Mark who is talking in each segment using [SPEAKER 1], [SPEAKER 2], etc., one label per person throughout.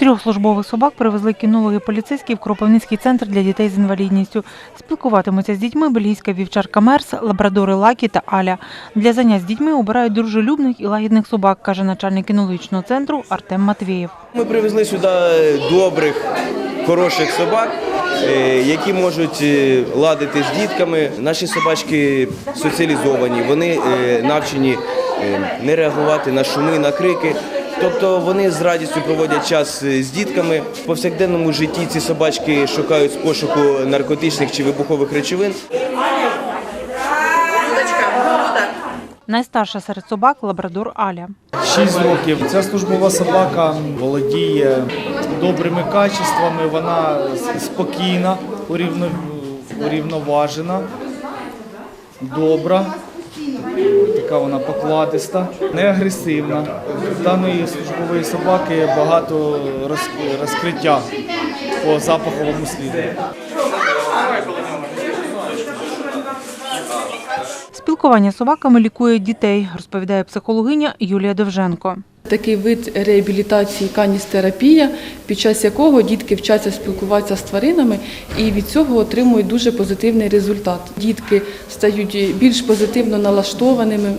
[SPEAKER 1] Трьох службових собак привезли кінологи поліцейські в Кропивницький центр для дітей з інвалідністю. Спілкуватимуться з дітьми бельгійська вівчарка Мерс, лабрадори Лакі та Аля. Для занять з дітьми обирають дружелюбних і лагідних собак, каже начальник кінологічного центру Артем Матвєєв.
[SPEAKER 2] Ми привезли сюди добрих, хороших собак, е, які можуть е, ладити з дітками. Наші собачки соціалізовані, вони е, навчені не реагувати на шуми, на крики. Тобто вони з радістю проводять час е, з дітками. В повсякденному житті ці собачки шукають з пошуку наркотичних чи вибухових речовин.
[SPEAKER 1] Найстарша серед собак лабрадор Аля.
[SPEAKER 3] 6 років. Ця службова собака володіє добрими качествами, вона спокійна, урівно- урівноважена, добра. Така вона покладиста, не агресивна. Даної службової собаки багато розкриття по запаховому сліду.
[SPEAKER 1] Спілкування з собаками лікує дітей, розповідає психологиня Юлія Довженко.
[SPEAKER 4] Такий вид реабілітації каністерапія, під час якого дітки вчаться спілкуватися з тваринами і від цього отримують дуже позитивний результат. Дітки стають більш позитивно налаштованими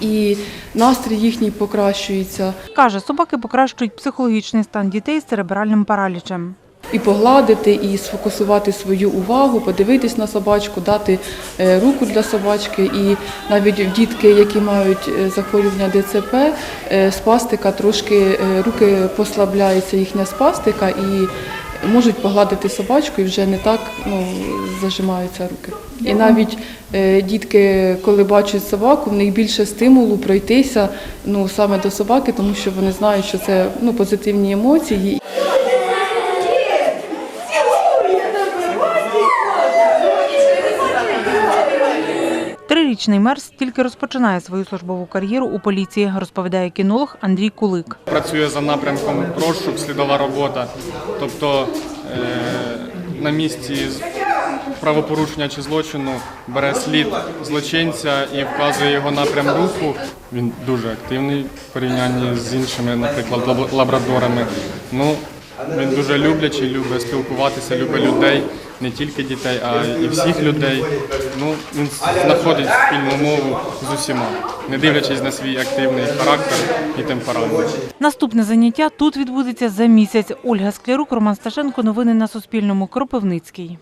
[SPEAKER 4] і настрій їхній покращується.
[SPEAKER 1] Каже, собаки покращують психологічний стан дітей з церебральним паралічем.
[SPEAKER 4] І погладити, і сфокусувати свою увагу, подивитись на собачку, дати е, руку для собачки. І навіть дітки, які мають е, захворювання ДЦП, е, спастика трошки руки послабляється їхня спастика і можуть погладити собачку і вже не так ну, зажимаються руки. І навіть дітки, коли бачать собаку, в них більше стимулу пройтися ну, саме до собаки, тому що вони знають, що це ну, позитивні емоції.
[SPEAKER 1] Трирічний мерс тільки розпочинає свою службову кар'єру у поліції, розповідає кінолог Андрій Кулик.
[SPEAKER 5] працює за напрямком розшук, слідова робота. Тобто е, на місці правопорушення чи злочину бере слід злочинця і вказує його напрям руху. Він дуже активний в порівнянні з іншими, наприклад, лабрадорами. Ну, він дуже люблячий, любить спілкуватися, любить людей, не тільки дітей, а і всіх людей. Ну, він знаходить спільну мову з усіма, не дивлячись на свій активний характер і темперамент.
[SPEAKER 1] Наступне заняття тут відбудеться за місяць. Ольга Склярук, Роман Сташенко. Новини на Суспільному. Кропивницький.